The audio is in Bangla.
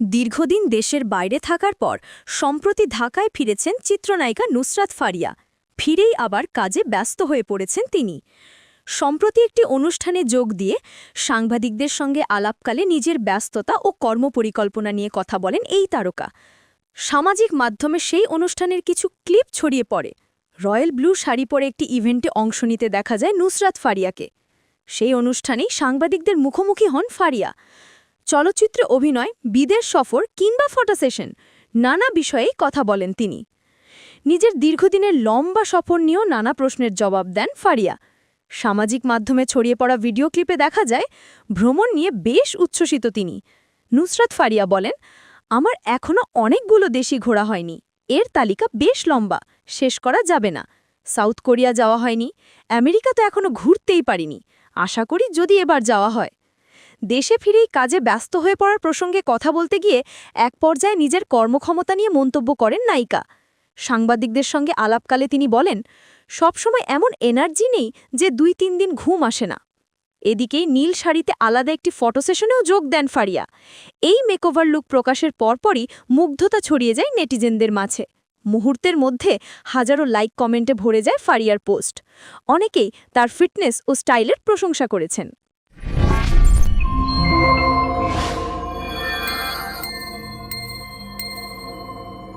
দীর্ঘদিন দেশের বাইরে থাকার পর সম্প্রতি ঢাকায় ফিরেছেন চিত্রনায়িকা নুসরাত ফারিয়া। ফিরেই আবার কাজে ব্যস্ত হয়ে পড়েছেন তিনি। সম্প্রতি একটি অনুষ্ঠানে যোগ দিয়ে সাংবাদিকদের সঙ্গে আলাপকালে নিজের ব্যস্ততা ও কর্মপরিকল্পনা নিয়ে কথা বলেন এই তারকা। সামাজিক মাধ্যমে সেই অনুষ্ঠানের কিছু ক্লিপ ছড়িয়ে পড়ে। রয়্যাল ব্লু শাড়ি পরে একটি ইভেন্টে অংশ নিতে দেখা যায় নুসরাত ফারিয়াকে। সেই অনুষ্ঠানেই সাংবাদিকদের মুখোমুখি হন ফারিয়া। চলচ্চিত্রে অভিনয়, বিদেশ সফর কিংবা ফটো সেশন, নানা বিষয়েই কথা বলেন তিনি। নিজের দীর্ঘদিনের লম্বা সফর নিয়েও নানা প্রশ্নের জবাব দেন ফারিয়া। সামাজিক মাধ্যমে ছড়িয়ে পড়া ভিডিও ক্লিপে দেখা যায়, ভ্রমণ নিয়ে বেশ উচ্ছ্বসিত তিনি। নুসরাত ফারিয়া বলেন, আমার এখনও অনেকগুলো দেশি ঘোরা হয়নি। এর তালিকা বেশ লম্বা, শেষ করা যাবে না। সাউথ কোরিয়া যাওয়া হয়নি। আমেরিকা তো এখনও ঘুরতেই পারিনি। আশা করি যদি এবার যাওয়া হয় দেশে ফিরেই কাজে ব্যস্ত হয়ে পড়ার প্রসঙ্গে কথা বলতে গিয়ে এক পর্যায়ে নিজের কর্মক্ষমতা নিয়ে মন্তব্য করেন নায়িকা। সাংবাদিকদের সঙ্গে আলাপকালে তিনি বলেন, সবসময় এমন এনার্জি নেই যে দুই তিন দিন ঘুম আসে না। এদিকেই নীল শাড়িতে আলাদা একটি ফটো সেশনেও যোগ দেন ফারিয়া। এই মেকওভার লুক প্রকাশের পরপরই মুগ্ধতা ছড়িয়ে যায় নেটিজেনদের মাঝে। মুহূর্তের মধ্যে হাজারো লাইক কমেন্টে ভরে যায় ফারিয়ার পোস্ট। অনেকেই তার ফিটনেস ও স্টাইলের প্রশংসা করেছেন।